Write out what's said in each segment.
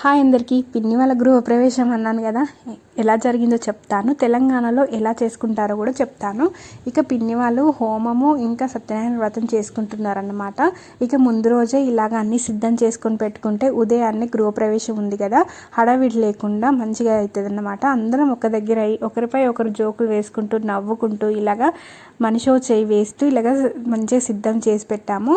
Hi అందరికీ. పిన్ని వాళ్ళ గృహప్రవేశం అన్నాను కదా. ఎలా జరిగిందో చెప్తాను. తెలంగాణలో ఎలా చేసుకుంటారో కూడా చెప్తాను. ఇక పిన్ని వాళ్ళు హోమము ఇంకా సత్యనారాయణ వ్రతం చేసుకుంటున్నారన్నమాట. ఇక ముందు రోజే ఇలాగ అన్నీ సిద్ధం చేసుకొని పెట్టుకుంటే ఉదయాన్నే గృహప్రవేశం ఉంది కదా. హడావిడి లేకుండా మంచిగా అవుతుంది అన్నమాట అందరం ఒక దగ్గర అయి ఒకరిపై ఒకరు జోకులు వేసుకుంటూ నవ్వుకుంటూ ఇలాగా మనిషో చేయి వేస్తూ ఇలాగ మంచిగా సిద్ధం చేసి పెట్టాము.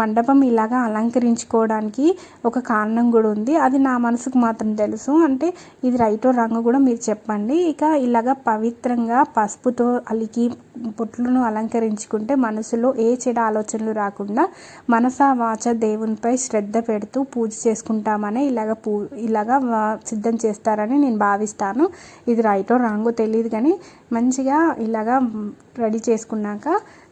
మండపం ఇలాగ అలంకరించుకోవడానికి ఒక కారణం కూడా ఉంది. అది నా మనసుకు మాత్రం తెలుసు. అంటే ఇది రైటో రంగు కూడా మీరు చెప్పండి. ఇక ఇలాగ పవిత్రంగా పసుపుతో అలికి బొట్లను అలంకరించుకుంటే మనసులో ఏ చెడు ఆలోచనలు రాకుండా మనస వాచ దేవునిపై శ్రద్ధ పెడుతూ పూజ చేసుకుంటామని ఇలాగ పూ ఇలాగ సిద్ధం చేస్తారని నేను భావిస్తాను. ఇది రైటో రాంగో తెలియదు కానీ మంచిగా ఇలాగా రెడీ చేసుకున్నాక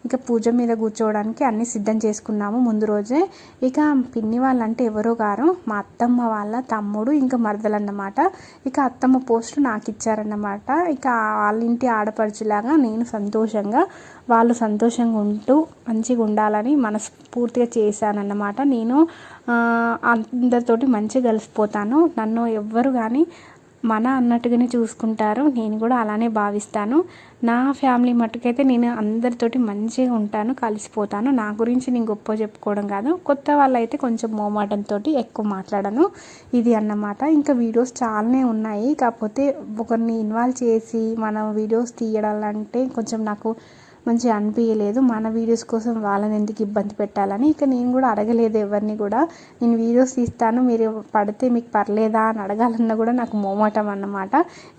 ఇక పూజ మీద కూర్చోవడానికి అన్నీ సిద్ధం చేసుకున్నాము ముందు రోజే. ఇక పిన్ని వాళ్ళంటే ఎవరో గారు మా అత్తమ్మ వాళ్ళ తమ్ముడు ఇంకా మరదలన్నమాట. ఇక అత్తమ్మ పోస్టు నాకు ఇచ్చారన్నమాట ఇక వాళ్ళ ఇంటి ఆడపడుచులాగా నేను సంతోషంగా వాళ్ళు సంతోషంగా ఉంటూ మంచిగా ఉండాలని మనస్ఫూర్తిగా చేశానన్నమాట. నేను అందరితోటి మంచిగా కలిసిపోతాను. నన్ను ఎవ్వరు కానీ మన అన్నట్టుగానే చూసుకుంటారు. నేను కూడా అలానే భావిస్తాను. నా ఫ్యామిలీ మట్టుకైతే నేను అందరితోటి మంచిగా ఉంటాను కలిసిపోతాను. నా గురించి నేను గొప్ప చెప్పుకోవడం కాదు. కొత్త వాళ్ళు అయితే కొంచెం మోమాటంతో ఎక్కువ మాట్లాడను. ఇది అన్నమాట. ఇంకా వీడియోస్ చాలానే ఉన్నాయి. కాకపోతే ఒకరిని ఇన్వాల్వ్ చేసి మనం వీడియోస్ తీయడాలంటే కొంచెం నాకు మంచిగా అనిపించలేదు మన వీడియోస్ కోసం వాళ్ళని ఎందుకు ఇబ్బంది పెట్టాలని ఇక నేను కూడా అడగలేదు ఎవరిని కూడా. నేను వీడియోస్ తీస్తాను మీరు పడితే మీకు పర్లేదా అని అడగాలన్నా కూడా నాకు మోమటం అన్నమాట.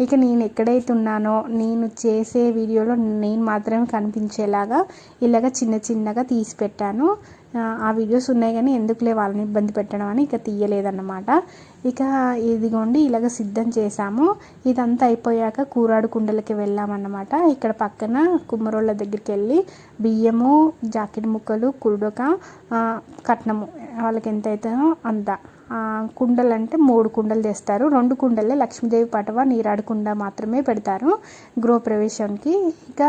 ఇక నేను ఎక్కడైతే ఉన్నానో నేను చేసే వీడియోలో నేను మాత్రమే కనిపించేలాగా ఇలాగ చిన్న చిన్నగా తీసి పెట్టాను. ఆ వీడియోస్ ఉన్నాయి కానీ ఎందుకులే వాళ్ళని ఇబ్బంది పెట్టడం అని ఇక తీయలేదన్నమాట. ఇక ఇదిగోండి ఇలాగ సిద్ధం చేసాము ఇదంతా అయిపోయాక కూరాడు కుండలకి వెళ్ళామన్నమాట. ఇక్కడ పక్కన కుమ్మరోళ్ళ దగ్గరికి వెళ్ళి బియ్యము జాకెట్ ముక్కలు కుడుక కట్నము వాళ్ళకి ఎంత అవుతుందో అంత కుండలు అంటే మూడు కుండలు తెస్తారు. రెండు కుండలే లక్ష్మీదేవి పటవ నీరాడు కుండ మాత్రమే పెడతారు గృహప్రవేశంకి ఇక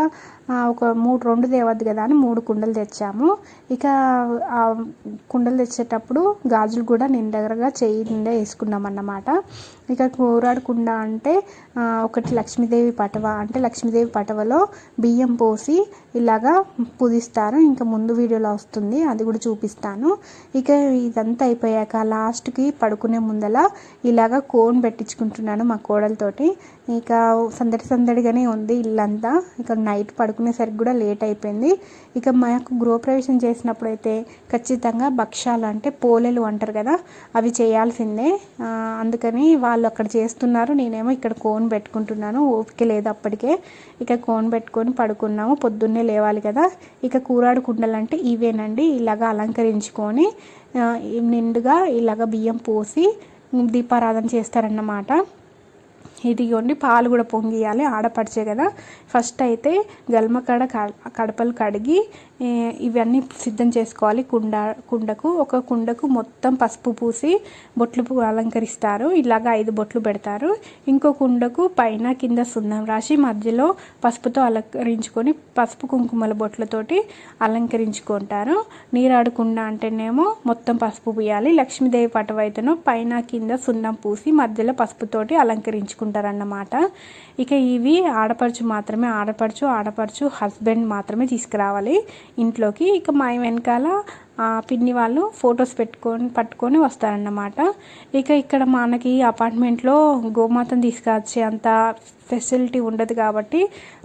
ఒక మూడు రెండు తేవద్దు కదా అని మూడు కుండలు తెచ్చాము. ఇక ఆ కుండలు తెచ్చేటప్పుడు గాజులు కూడా నిండగరగా చేయి నిండా వేసుకున్నాం అన్నమాట. ఇక కూరాడు కుండ అంటే ఒకటి లక్ష్మీదేవి పటవ. అంటే లక్ష్మీదేవి పటవలో బియ్యం పోసి ఇలాగా పుదిస్తారు. ఇంకా ముందు వీడియోలో వస్తుంది అది కూడా చూపిస్తాను. ఇక ఇదంతా అయిపోయాక లాస్ట్ లాస్ట్కి పడుకునే ముందల ఇలాగ కోన్ పెట్టించుకుంటున్నాను మా కోడలతోటి. ఇక సందడి సందడిగానే ఉంది ఇల్లంతా. ఇక నైట్ పడుకునేసరికి కూడా లేట్ అయిపోయింది. ఇక మాకు గృహప్రవేశం చేసినప్పుడు అయితే ఖచ్చితంగా భక్ష్యాలు అంటే పోలేలు అంటారు కదా అవి చేయాల్సిందే. అందుకని వాళ్ళు అక్కడ చేస్తున్నారు. నేనేమో ఇక్కడ కోన్ పెట్టుకుంటున్నాను. ఓపిక లేదు అప్పటికే. ఇక కోన్ పెట్టుకొని పడుకున్నాము. పొద్దున్నే లేవాలి కదా. ఇక కూరాడు కుండలు అంటే ఇవేనండి. ఇలాగ అలంకరించుకొని నిండుగా ఇలాగ బియ్యం పోసి దీపారాధన చేస్తారన్నమాట. ఇదిగోండి పాలు కూడా పొంగియాలి ఆడపడిచే కదా. ఫస్ట్ అయితే గల్మకడ కడపలు కడిగి ఇవన్నీ సిద్ధం చేసుకోవాలి. కుండ కుండకు ఒక కుండకు మొత్తం పసుపు పూసి బొట్లు అలంకరిస్తారు. ఇలాగ ఐదు బొట్లు పెడతారు. ఇంకో కుండకు పైన కింద సున్నం రాసి మధ్యలో పసుపుతో అలంకరించుకొని పసుపు కుంకుమల బొట్లతోటి అలంకరించుకుంటారు. నీరాడు కుండ అంటేనేమో మొత్తం పసుపు పూయాలి. లక్ష్మీదేవి పటవైతేనో పైన కింద సున్నం పూసి మధ్యలో పసుపుతోటి అలంకరించుకుంటారు. తీసుకుంటారన్నమాట ఇక ఇవి ఆడపడుచు మాత్రమే ఆడపడుచు ఆడపడుచు హస్బెండ్ మాత్రమే తీసుకురావాలి ఇంట్లోకి. ఇక మా వెనకాల పిన్ని వాళ్ళు ఫొటోస్ పెట్టుకొని పట్టుకొని వస్తారన్నమాట. ఇక ఇక్కడ మనకి అపార్ట్మెంట్లో గోమాతను తీసుకొచ్చే అంత ఫెసిలిటీ ఉండదు కాబట్టి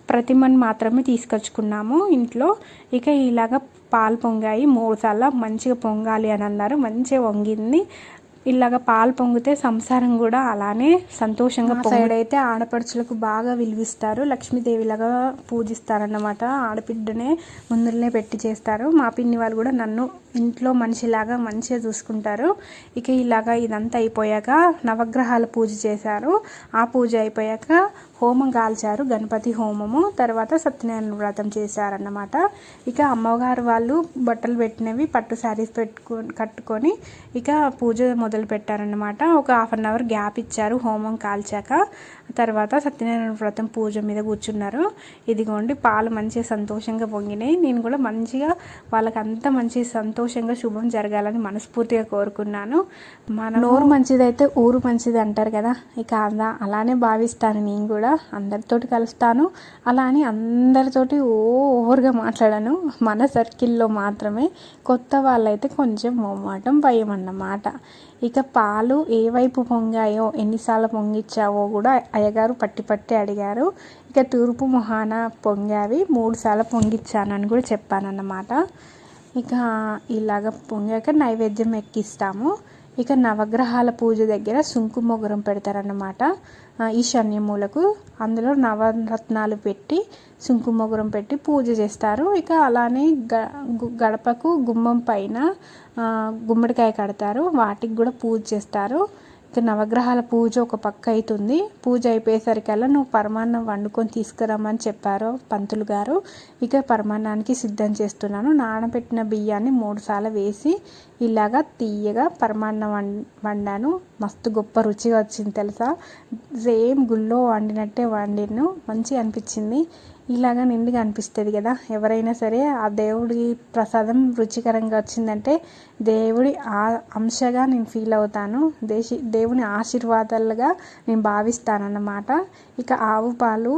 ప్రతిమని మాత్రమే తీసుకొచ్చుకున్నాము ఇంట్లో. ఇక ఇలాగ పాలు పొంగాయి మూడు సార్లు మంచిగా పొంగాలి అని అన్నారు. మంచిగా వంగింది. ఇలాగ పాలు పొంగితే సంసారం కూడా అలానే సంతోషంగా అయితే ఆడపడుచులకు బాగా విలువిస్తారు. లక్ష్మీదేవిలాగా పూజిస్తారన్నమాట. ఆడపిడ్డనే ముందులనే పెట్టి చేస్తారు. మా పిన్ని వాళ్ళు కూడా నన్ను ఇంట్లో మనిషిలాగా మంచిగా చూసుకుంటారు. ఇక ఇలాగా ఇదంతా అయిపోయాక నవగ్రహాల పూజ చేశారు. ఆ పూజ అయిపోయాక హోమం కాల్చారు గణపతి హోమము తర్వాత సత్యనారాయణ వ్రతం చేశారన్నమాట. ఇక అమ్మగారు వాళ్ళు బట్టలు పెట్టినవి పట్టు శారీస్ పెట్టుకొని కట్టుకొని ఇక పూజ మొదలు పెట్టారన్నమాట. ఒక హాఫ్ అన్ అవర్ గ్యాప్ ఇచ్చారు హోమం కాల్చాక. తర్వాత సత్యనారాయణ వ్రతం పూజ మీద కూర్చున్నారు. ఇదిగోండి పాలు మంచిగా సంతోషంగా పొంగినాయి. నేను కూడా మంచిగా వాళ్ళకి అంత మంచి సంతోషంగా శుభం జరగాలని మనస్ఫూర్తిగా కోరుకున్నాను. మన నోరు మంచిదైతే ఊరు మంచిది అంటారు కదా. ఇక అలానే భావిస్తాను నేను కూడా. అందరితోటి కలుస్తాను. అలా అని అందరితోటి ఓ ఓవర్గా మాట్లాడాను. మన సర్కిల్లో మాత్రమే కొత్త వాళ్ళైతే కొంచెం మొమ్మాటం భయం అన్నమాట ఇక పాలు ఏ వైపు పొంగాయో ఎన్నిసార్లు పొంగిచ్చావో కూడా అయ్యగారు పట్టి పట్టి అడిగారు. ఇక తూర్పు మొహాన పొంగావి మూడు సార్లు పొంగిచ్చానని కూడా చెప్పానన్నమాట. ఇక ఇలాగ పొంగాక నైవేద్యం ఎక్కిస్తాము. ఇక నవగ్రహాల పూజ దగ్గర సుంకు పెడతారన్నమాట. ఈశాన్య మూలకు అందులో నవరత్నాలు పెట్టి సుంకుమొగరం పెట్టి పూజ చేస్తారు. ఇక అలానే గ గడపకు గుమ్మం పైన గుమ్మడికాయ కడతారు. వాటికి కూడా పూజ చేస్తారు. నవగ్రహాల పూజ ఒక పక్క అవుతుంది పూజ అయిపోయేసరికల్లా నువ్వు పరమాన్నం వండుకొని తీసుకురమ్మని చెప్పారు పంతులు గారు. ఇక పరమాన్నానికి సిద్ధం చేస్తున్నాను. నానబెట్టిన బియ్యాన్ని మూడుసార్లు వేసి ఇలాగా తీయగా పరమాన్నం వండాను. మస్తు గొప్ప రుచిగా వచ్చింది తెలుసా? సేమ్ గుళ్ళో వండినట్టే వండిను మంచిగా అనిపించింది. ఇలాగా నిండుగా అనిపిస్తుంది కదా. ఎవరైనా సరే ఆ దేవుడి ప్రసాదం రుచికరంగా వచ్చిందంటే దేవుడి ఆ అంశగా నేను ఫీల్ అవుతాను. దేశి దేవుని ఆశీర్వాదాలుగా నేను భావిస్తానన్నమాట. ఇక ఆవు పాలు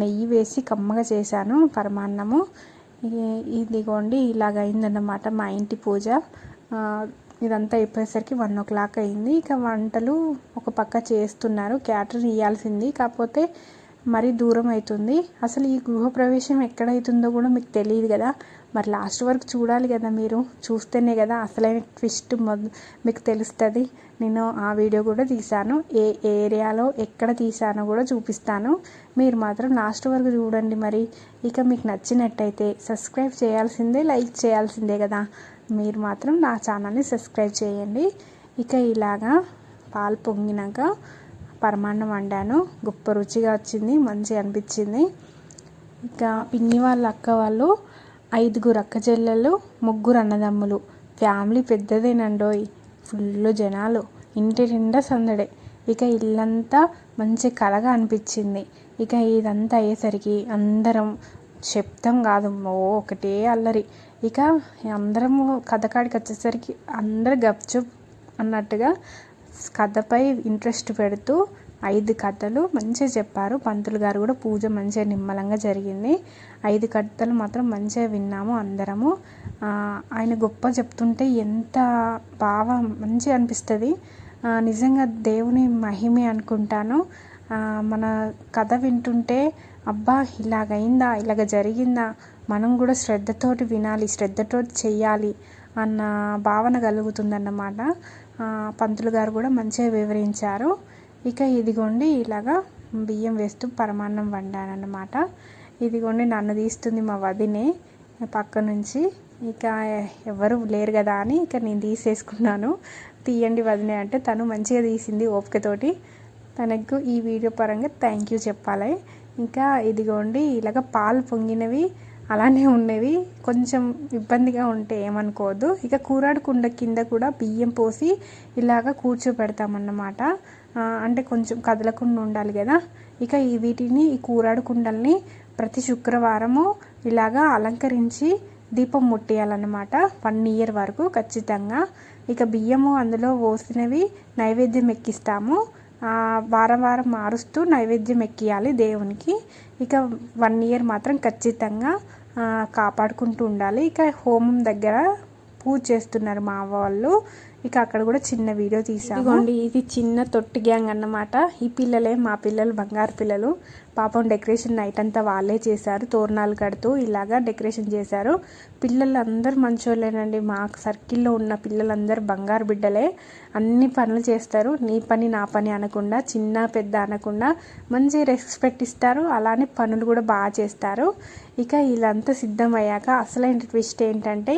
నెయ్యి వేసి కమ్మగా చేశాను పరమాన్నము. ఇదిగోండి ఇలాగ అయిందన్నమాట మా ఇంటి పూజ. ఇదంతా అయిపోయేసరికి వన్ ఓ క్లాక్ అయింది. ఇక వంటలు ఒక పక్క చేస్తున్నారు. క్యాటరింగ్ ఇవ్వాల్సింది కాకపోతే మరీ దూరం అవుతుంది. అసలు ఈ గృహప్రవేశం ఎక్కడైతుందో కూడా మీకు తెలియదు కదా. మరి లాస్ట్ వరకు చూడాలి కదా మీరు. చూస్తేనే కదా అసలైన ట్విస్ట్ మీకు తెలుస్తుంది. నేను ఆ వీడియో కూడా తీశాను. ఏ ఏరియాలో ఎక్కడ తీసానో కూడా చూపిస్తాను. మీరు మాత్రం లాస్ట్ వరకు చూడండి మరి. ఇక మీకు నచ్చినట్టయితే సబ్స్క్రైబ్ చేయాల్సిందే లైక్ చేయాల్సిందే కదా. మీరు మాత్రం నా ఛానల్ని సబ్స్క్రైబ్ చేయండి. ఇక ఇలాగా పాలు పొంగినాక పరమాన్నం వండాను. గొప్ప రుచిగా వచ్చింది మంచిగా అనిపించింది. ఇంకా పిన్ని వాళ్ళ అక్క వాళ్ళు ఐదుగురు అక్క చెల్లెళ్ళు ముగ్గురు అన్నదమ్ములు. ఫ్యామిలీ పెద్దదేనండోయ్ ఫుల్ జనాలు. ఇంటి నిండా సందడే. ఇక ఇల్లంతా మంచి కలగా అనిపించింది. ఇక ఇదంతా అయ్యేసరికి అందరం శబ్దం కాదు ఓ ఒకటే అల్లరి. ఇక అందరము కథకాడికి వచ్చేసరికి అందరు గప్చుప్ అన్నట్టుగా కథపై ఇంట్రెస్ట్ పెడుతూ ఐదు కథలు మంచిగా చెప్పారు. పంతులు గారు కూడా పూజ మంచిగా నిమ్మలంగా జరిగింది. ఐదు కథలు మాత్రం మంచిగా విన్నాము అందరము. ఆయన గొప్ప చెప్తుంటే ఎంత బాగా మంచిగా అనిపిస్తుంది. నిజంగా దేవుని మహిమే అనుకుంటాను. మన కథ వింటుంటే అబ్బా ఇలాగైందా ఇలాగ జరిగిందా మనం కూడా శ్రద్ధతోటి వినాలి శ్రద్ధతోటి చెయ్యాలి అన్న భావన కలుగుతుందన్నమాట. పంతులు గారు కూడా మంచిగా వివరించారు. ఇక ఇదిగోండి ఇలాగా బియ్యం వేస్తూ పరమాన్నం వండానన్నమాట. ఇదిగోండి నన్ను తీస్తుంది మా వదినే పక్క నుంచి. ఇక ఎవరు లేరు కదా అని ఇక నేను తీసేసుకున్నాను. తీయండి వదినే అంటే తను మంచిగా తీసింది ఓపికతోటి. తనకు ఈ వీడియో పరంగా థ్యాంక్ యూ చెప్పాలి. ఇంకా ఇదిగోండి ఇలాగ పాలు పొంగినవి అలానే ఉండేవి కొంచెం ఇబ్బందిగా ఉంటే ఏమనుకోవద్దు. ఇక కూరాడు కుండ కింద కూడా బియ్యం పోసి ఇలాగ కూర్చోబెడతామన్నమాట. అంటే కొంచెం కదలకుండా ఉండాలి కదా. ఇక ఈ వీటిని ఈ కూరాడు కుండల్ని ప్రతి శుక్రవారము ఇలాగా అలంకరించి దీపం ముట్టేయాలన్నమాట. వన్ ఇయర్ వరకు ఖచ్చితంగా. ఇక బియ్యము అందులో పోసినవి నైవేద్యం ఎక్కిస్తాము. వారం వారం మారుస్తూ నైవేద్యం ఎక్కియాలి దేవునికి. ఇక వన్ ఇయర్ మాత్రం ఖచ్చితంగా కాపాడుకుంటూ ఉండాలి. ఇక హోమం దగ్గర పూజ చేస్తున్నారు మా వాళ్ళు. ఇక అక్కడ కూడా చిన్న వీడియో తీసాము ఇది చిన్న తొట్టి గ్యాంగ్ అన్నమాట. ఈ పిల్లలే మా పిల్లలు బంగారు పిల్లలు. పాపం డెకరేషన్ నైట్ అంతా వాళ్ళే చేశారు. తోరణాలు కడుతూ ఇలాగా డెకరేషన్ చేశారు. పిల్లలందరూ మంచోళ్ళేనండి. మా సర్కిల్లో ఉన్న పిల్లలందరూ బంగారు బిడ్డలే. అన్ని పనులు చేస్తారు. నీ పని నా పని అనకుండా చిన్న పెద్ద అనకుండా మంచి రెస్పెక్ట్ ఇస్తారు. అలానే పనులు కూడా బాగా చేస్తారు. ఇక వీళ్ళంతా సిద్ధం అయ్యాక అసలైన ట్విస్ట్ ఏంటంటే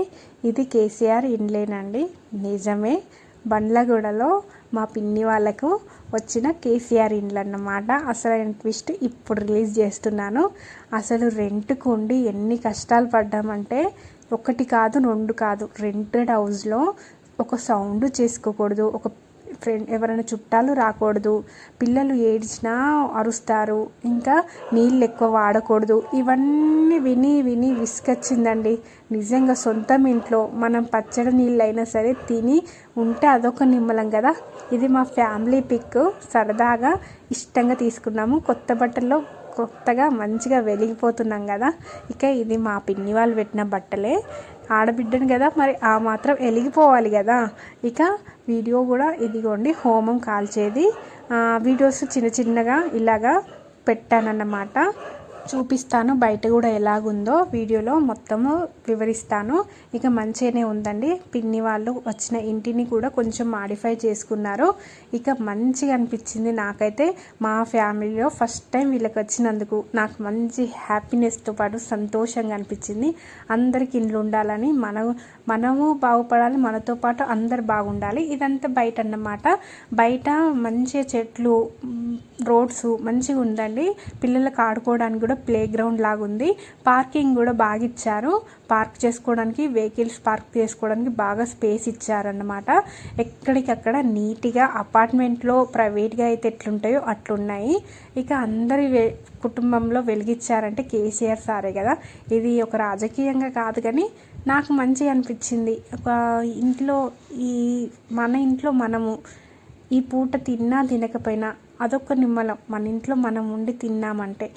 ఇది కేసీఆర్ ఇండ్లేనండి. నిజమే. బండ్లగూడలో మా పిన్ని వాళ్ళకు వచ్చిన కేసీఆర్ ఇండ్లు అన్నమాట అసలైన ట్విస్ట్ ఇప్పుడు రిలీజ్ చేస్తున్నాను. అసలు రెంట్కు ఉండి ఎన్ని కష్టాలు పడ్డామంటే ఒకటి కాదు రెండు కాదు రెంటెడ్ హౌస్లో ఒక సౌండ్ చేసుకోకూడదు ఒక ఫ్రెండ్ ఎవరైనా చుట్టాలు రాకూడదు. పిల్లలు ఏడ్చినా అరుస్తారు. ఇంకా నీళ్ళు ఎక్కువ వాడకూడదు. ఇవన్నీ విని విని విసుకొచ్చిందండి నిజంగా సొంతం ఇంట్లో మనం పచ్చడి నీళ్ళు అయినా సరే తిని ఉంటే అదొక నిమ్మలం కదా. ఇది మా ఫ్యామిలీ పిక్. సరదాగా ఇష్టంగా తీసుకున్నాము. కొత్త బట్టల్లో కొత్తగా మంచిగా వెలిగిపోతున్నాం కదా. ఇక ఇది మా పిన్ని వాళ్ళు పెట్టిన బట్టలే. ఆడబిడ్డను కదా మరి ఆ మాత్రం వెలిగిపోవాలి కదా. ఇక వీడియో కూడా ఇదిగోండి హోమం కాల్చేది. వీడియోస్ చిన్న చిన్నగా ఇలాగా పెట్టానన్నమాట. చూపిస్తాను బయట కూడా ఎలాగుందో వీడియోలో మొత్తము వివరిస్తాను. ఇక మంచిగానే ఉందండి. పిన్ని వాళ్ళు వచ్చిన ఇంటిని కూడా కొంచెం మాడిఫై చేసుకున్నారు. ఇక మంచిగా అనిపించింది నాకైతే. మా ఫ్యామిలీలో ఫస్ట్ టైం వీళ్ళకి వచ్చినందుకు నాకు మంచి హ్యాపీనెస్తో పాటు సంతోషంగా అనిపించింది. అందరికి ఇండ్లు ఉండాలని మనం మనము బాగుపడాలి మనతో పాటు అందరు బాగుండాలి. ఇదంతా బయట అన్నమాట బయట మంచిగా చెట్లు రోడ్స్ మంచిగా ఉందండి. పిల్లలకు ఆడుకోవడానికి కూడా ప్లే గ్రౌండ్ లాగా ఉంది పార్కింగ్ కూడా బాగా ఇచ్చారు పార్క్ చేసుకోవడానికి వెహికల్స్ పార్క్ చేసుకోవడానికి బాగా స్పేస్ ఇచ్చారన్నమాట. ఎక్కడికక్కడ నీట్గా అపార్ట్మెంట్లో ప్రైవేట్గా అయితే ఎట్లుంటాయో అట్లున్నాయి. ఇక అందరి కుటుంబంలో వెలిగించారంటే కేసీఆర్ సారే కదా. ఇది ఒక రాజకీయంగా కాదు కానీ నాకు మంచిగా అనిపించింది. ఒక ఇంట్లో ఈ మన ఇంట్లో మనము ఈ పూట తిన్నా తినకపోయినా అదొక నిమ్మలం. మన ఇంట్లో మనం ఉండి తిన్నామంటే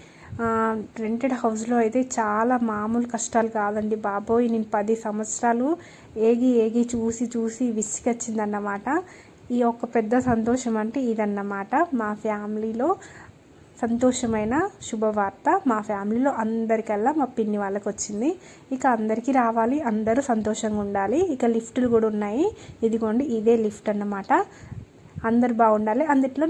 రెంటెడ్ హౌస్లో అయితే చాలా మామూలు కష్టాలు కాదండి బాబోయ్. నేను పది సంవత్సరాలు ఏగి ఏగి చూసి చూసి విసిగచ్చిందన్నమాట. ఈ ఒక పెద్ద సంతోషం అంటే ఇదన్నమాట మా ఫ్యామిలీలో. సంతోషమైన శుభవార్త మా ఫ్యామిలీలో అందరికల్లా మా పిన్ని వాళ్ళకి వచ్చింది ఇక అందరికీ రావాలి అందరూ సంతోషంగా ఉండాలి. ఇక లిఫ్టులు కూడా ఉన్నాయి. ఇదిగోండి ఇదే లిఫ్ట్ అన్నమాట. అందరు బాగుండాలి. అందుట్లో